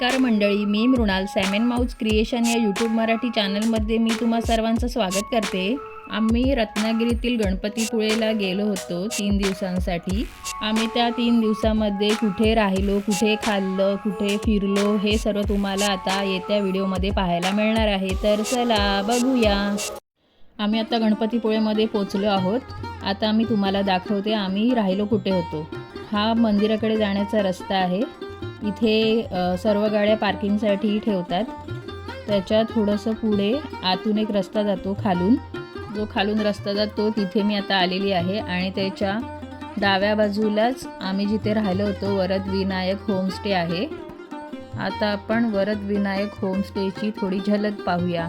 नमस्कार मंडळी मी मृणाल सॅमेन माऊज क्रिएशन या यूट्यूब मराठी चॅनलमध्ये मी तुम्हा सर्वांचं स्वागत करते. आम्ही रत्नागिरीतील गणपतीपुळेला गेलो होतो तीन दिवसांसाठी. आम्ही त्या तीन दिवसामध्ये कुठे राहिलो कुठे खाल्लं कुठे फिरलो हे सर्व तुम्हाला आता येत्या व्हिडिओमध्ये पाहायला मिळणार आहे. तर चला बघूया. आम्ही आता गणपतीपुळेमध्ये पोचलो आहोत. आता मी तुम्हाला दाखवते आम्ही राहिलो कुठे होतो. हा मंदिराकडे जाण्याचा रस्ता आहे. इथे सर्व गाड्या पार्किंगसाठी ठेवतात. त्याच्या थोडंसं पुढे आतून एक रस्ता जातो खालून. जो खालून रस्ता जातो तिथे मी आता आलेली आहे आणि त्याच्या डाव्या बाजूलाच आम्ही जिथे राहिलो होतो वरद विनायक होमस्टे आहे. आता आपण वरद विनायक होमस्टेची थोडी झलक पाहूया.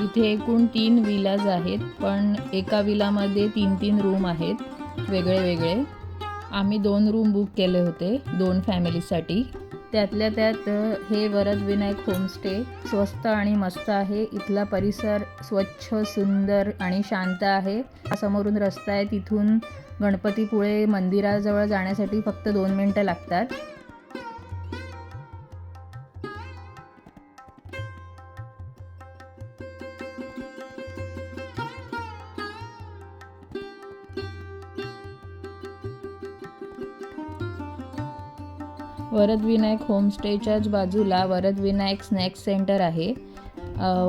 इथे एकूण तीन विलाज आहेत पण एका विलामध्ये तीन तीन रूम आहेत वेगळे वेगळे आम्ही दोन रूम बुक केले होते दोन फॅमिलीसाठी त्यातल्या त्यात हे वरद विनायक होमस्टे स्वस्त आणि मस्त आहे. इथला परिसर स्वच्छ सुंदर आणि शांत आहे. समोरून रस्ता आहे तिथून गणपतीपुळे मंदिराजवळ जाण्यासाठी फक्त दोन मिनटं लागतात. वरदविनायक होमस्टेच्याच बाजूला वरदविनायक स्नॅक्स सेंटर आहे.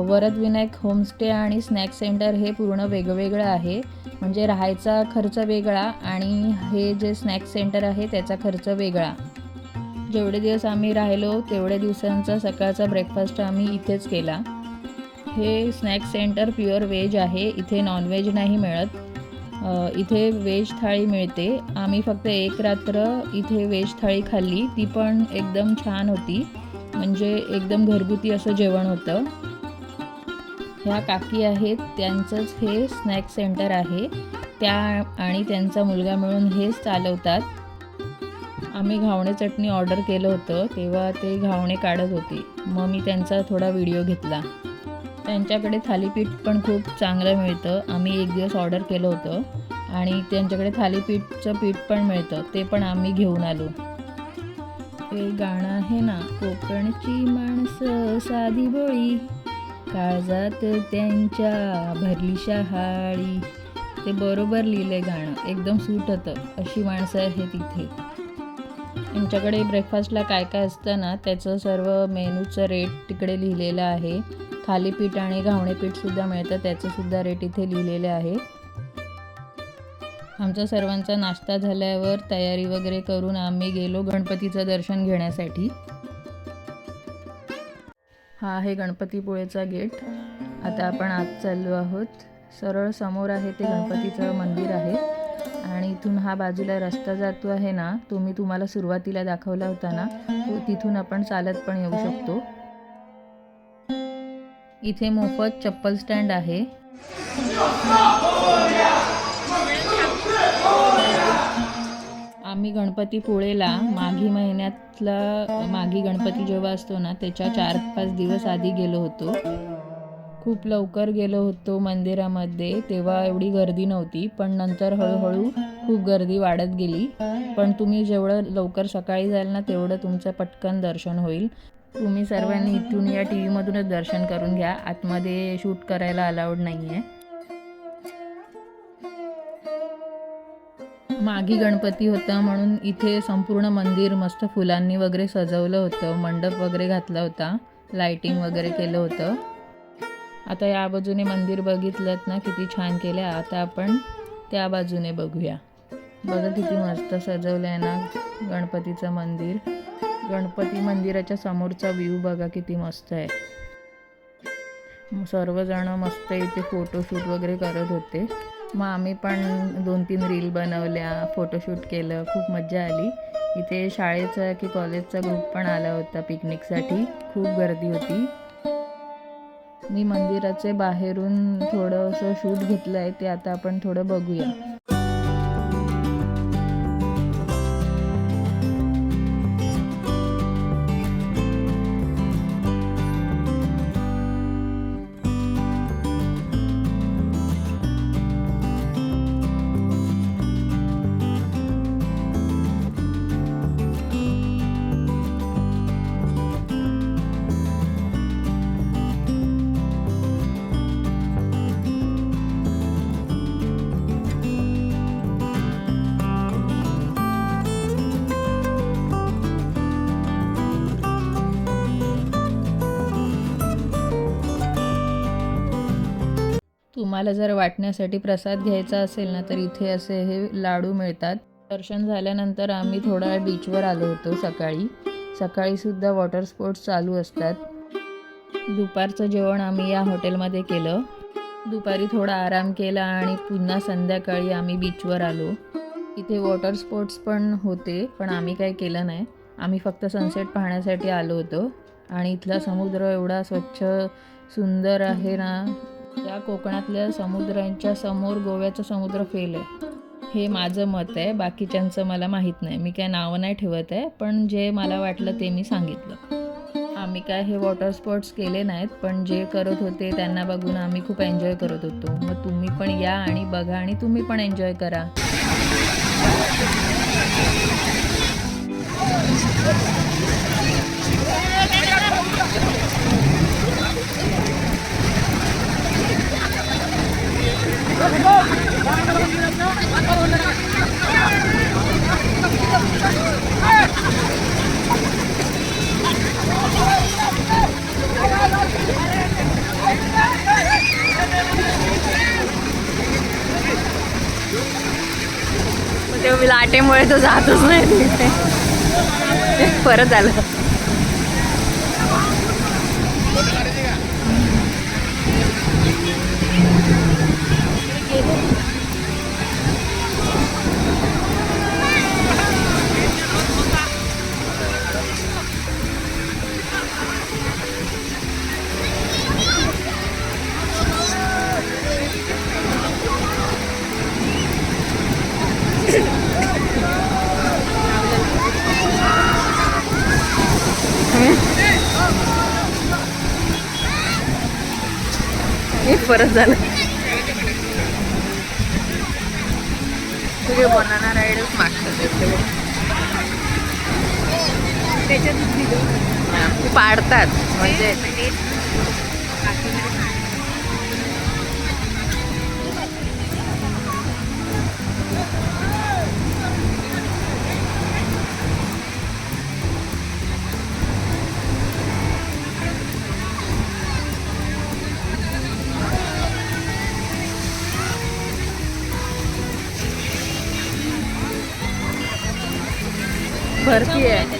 वरदविनायक होमस्टे आणि स्नॅक्स सेंटर हे पूर्ण वेगवेगळं आहे. म्हणजे राहायचा खर्च वेगळा आणि हे जे स्नॅक्स सेंटर आहे त्याचा खर्च वेगळा. जेवढे दिवस आम्ही राहिलो तेवढ्या दिवसांचा सकाळचा ब्रेकफास्ट आम्ही इथेच केला. हे स्नॅक्स सेंटर प्युअर व्हेज आहे. इथे नॉनव्हेज नाही मिळत. इथे वेज थाळी मिळते. आम्ही फक्त एक रात्र इथे वेज थाळी खाल्ली. ती पण एकदम छान होती. म्हणजे एकदम घरगुती असं जेवण होतं. ह्या काकी आहेत. त्यांचंच हे स्नॅक सेंटर आहे. त्या आणि त्यांचा मुलगा मिळून हेच चालवतात. आम्ही घावणे चटणी ऑर्डर केलं होतं. तेव्हा ते घावणे काढत होते. मग मी त्यांचा थोडा व्हिडिओ घेतला. त्यांच्याकडे थालीपीठ पण खूप चांगलं मिळतं. आम्ही एक दिवस ऑर्डर केलं होतं आणि त्यांच्याकडे थालीपीठचं पीठ पण मिळतं. ते पण आम्ही घेऊन आलो. ते गाणं आहे ना कोकणची माणसं साधी बोळी काळजात त्यांच्या भरली शहाळी. ते बरोबर लिहिलंय गाणं. एकदम सूट होतं. अशी माणसं आहेत तिथे यांच्याकडे ब्रेकफास्टला काय काय असतं ना त्याचं सर्व मेनूचं रेट तिकडे लिहिलेलं आहे. थालीपीठ आणि घावणेपीठ सुद्धा मिळतं. त्याचंसुद्धा रेट इथे लिहिलेले आहे. आमचा सर्वांचा नाश्ता झाल्यावर तयारी वगैरे करून आम्ही गेलो गणपतीचं दर्शन घेण्यासाठी. हा आहे गणपतीपुळेचा गेट. आता आपण आत चाललो आहोत. सरळ समोर आहे ते गणपतीचं मंदिर आहे. आणि इथून हा बाजूला रस्ता जातो आहे ना तो मी तुम्हाला सुरुवातीला दाखवला होता ना तो तिथून आपण चालत पण येऊ शकतो. इथे मोफत चप्पल स्टँड आहे. आम्ही गणपतीपुळेला माघी महिन्यातला माघी गणपती जेव्हा असतो ना त्याच्या चार पाच दिवस आधी गेलो होतो. खूप लवकर गेलो होतो मंदिरामध्ये तेव्हा एवढी गर्दी नव्हती पण नंतर हळूहळू खूप गर्दी वाढत गेली. पण तुम्ही जेवढं लवकर सकाळी जाल ना तेवढं तुमचं पटकन दर्शन होईल. तुम्ही सर्वांनी इथून या टी व्हीमधूनच दर्शन करून घ्या. आतमध्ये शूट करायला अलाउड नाही आहे मागी गणपती होता म्हणून इथे संपूर्ण मंदिर मस्त फुलांनी वगैरे सजवलं होतं. मंडप वगैरे घातला होता. लाइटिंग वगैरे केलं होतं. आता या बाजूने मंदिर बघितलं ना किती छान केलं आता आपण त्या बाजूने बघूया. बघा किती मस्त सजवलं आहे ना गणपतीचं मंदिर. गणपती मंदिराच्या समोरचा व्ह्यू बघा किती मस्त आहे. सर्वजण मस्त इथे फोटोशूट वगैरे करत होते. मग आम्ही पण दोन तीन रील बनवल्या फोटोशूट केलं खूप मजा आली. इथे शाळेचा की कॉलेजचा ग्रुप पण आला होता पिकनिकसाठी खूप गर्दी होती. मी मंदिराचे बाहेरून थोडंसं शूट घेतलं आहे ते आता आपण थोडं बघूया. तुम्हाला जर वाटण्यासाठी प्रसाद घ्यायचा असेल ना तर इथे असे हे लाडू मिळतात. दर्शन झाल्यानंतर आम्ही थोडा बीचवर आलो होतो सकाळी. सकाळीसुद्धा वॉटर स्पोर्ट्स चालू असतात. दुपारचं जेवण आम्ही या हॉटेलमध्ये केलं. दुपारी थोडा आराम केला आणि पुन्हा संध्याकाळी आम्ही बीचवर आलो. इथे वॉटर स्पोर्ट्स पण होते पण आम्ही काही केलं नाही. आम्ही फक्त सनसेट पाहण्यासाठी आलो होतो. आणि इथला समुद्र एवढा स्वच्छ सुंदर आहे ना या कोकणातल्या समुद्रांच्या समोर गोव्याचा समुद्र फेल आहे. हे माझं मत आहे बाकीच्यांचं मला माहीत नाही. मी काय नावं नाही ठेवत आहे पण जे मला वाटलं ते मी सांगितलं. आम्ही काय हे वॉटर स्पोर्ट्स केले नाहीत पण जे करत होते त्यांना बघून आम्ही खूप एन्जॉय करत होतो. मग तुम्ही पण या आणि बघा आणि तुम्ही पण एन्जॉय करा. ते तो जातच नाही तिथे. परत आलं. परत झालं. सगळे बनाना राईडच मागतात ते पाडतात म्हणजे 谢